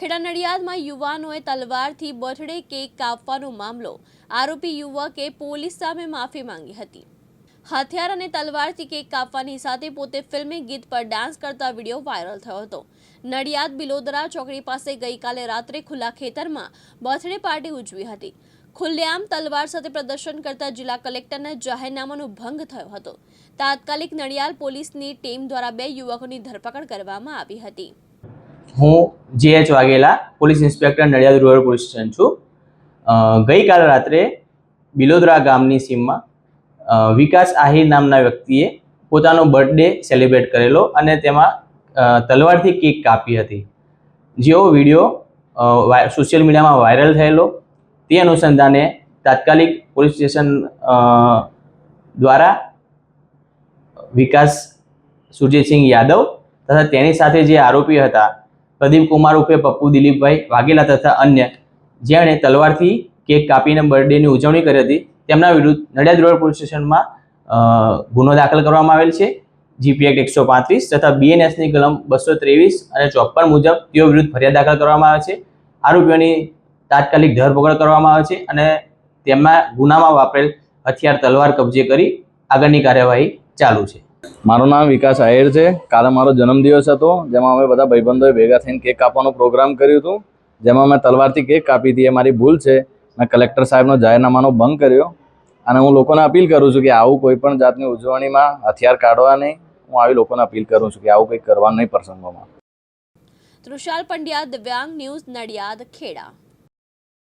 ખેડા નડિયાદમાં યુવાનોએ તલવારથી birthday cake કાપવાનો મામલો. આરોપી યુવકે પોલીસ સામે માફી માંગી હતી. હથિયાર અને તલવારથી કેક કાપવાની સાથે પોતે ફિલ્મી ગીત પર ડાન્સ કરતા વીડિયો વાયરલ થયો હતો. નડિયાદ બિલોદરા ચોકડી પાસે ગઈકાલે રાત્રે ખુલ્લા ખેતરમાં બર્થડે પાર્ટી ઉજવી હતી. ખુલ્લેઆમ તલવાર સાથે પ્રદર્શન કરતા જિલ્લા કલેક્ટરના જાહેરનામાનો ભંગ થયો હતો. તાત્કાલિક નડિયાદ પોલીસની ટીમ દ્વારા બે યુવકોની ધરપકડ કરવામાં આવી હતી. હું જે H Vaghela police inspector Nadiad rural police station છું. ગઈકાલ રાત્રે બિલોદરા ગામની સીમમાં વિકાસ આહિર નામના વ્યક્તિએ પોતાનો બર્થડે સેલિબ્રેટ કરેલો અને તેમાં તલવારથી કેક કાપી હતી. જેવો વીડિયો સોશિયલ મીડિયામાં વાયરલ થયેલો, તે અનુસંધાને તાત્કાલિક પોલીસ સ્ટેશન દ્વારા વિકાસ સુરજીતસિંહ યાદવ તથા તેની સાથે જે આરોપી હતા પ્રદીપ કુમાર ઉર્ફે પપ્પુ દિલીપભાઈ વાઘેલા તથા અન્ય જેણે તલવારથી કેક કાપીને બર્થડેની ઉજવણી કરી હતી. તેમના વિરુદ્ધ નડિયાદ રોડ પોલીસ સ્ટેશનમાં ગુનો દાખલ કરવામાં આવેલ છે. જીપી એક્ટ એકસો પાંત્રીસ તથા બીએનએસની કલમ બસો ત્રેવીસ અને ચોપ્પન મુજબ તેઓ વિરુદ્ધ ફરિયાદ દાખલ કરવામાં આવે છે. આરોપીઓની તાત્કાલિક ધરપકડ કરવામાં આવે છે અને તેમાં ગુનામાં વાપરેલ હથિયાર, તલવાર કબજે કરી આગળની કાર્યવાહી ચાલુ છે. મારું નામ વિકાસ આહિર છે. કાલે મારો જન્મદિવસ હતો, જેમાં અમે બધા ભાઈબંધોએ ભેગા થઈને કેક કાપવાનો પ્રોગ્રામ કર્યું હતું. જેમાં મેં તલવારથી કેક કાપી હતી, એ મારી ભૂલ છે. મેં કલેક્ટર સાહેબનો જાહેરનામાનો ભંગ કર્યો. અને હું લોકોને અપીલ કરું છું કે આવું કોઈ પણ જાતની ઉજવણીમાં હથિયાર કાઢવા નહીં. હું આવી લોકોને અપીલ કરું છું કે આવું કંઈક કરવાનું નહીં પ્રસંગોમાં. તૃષાલ પંડ્યા, દિવ્યાંગ ન્યૂઝ નડિયાદ, ખેડા.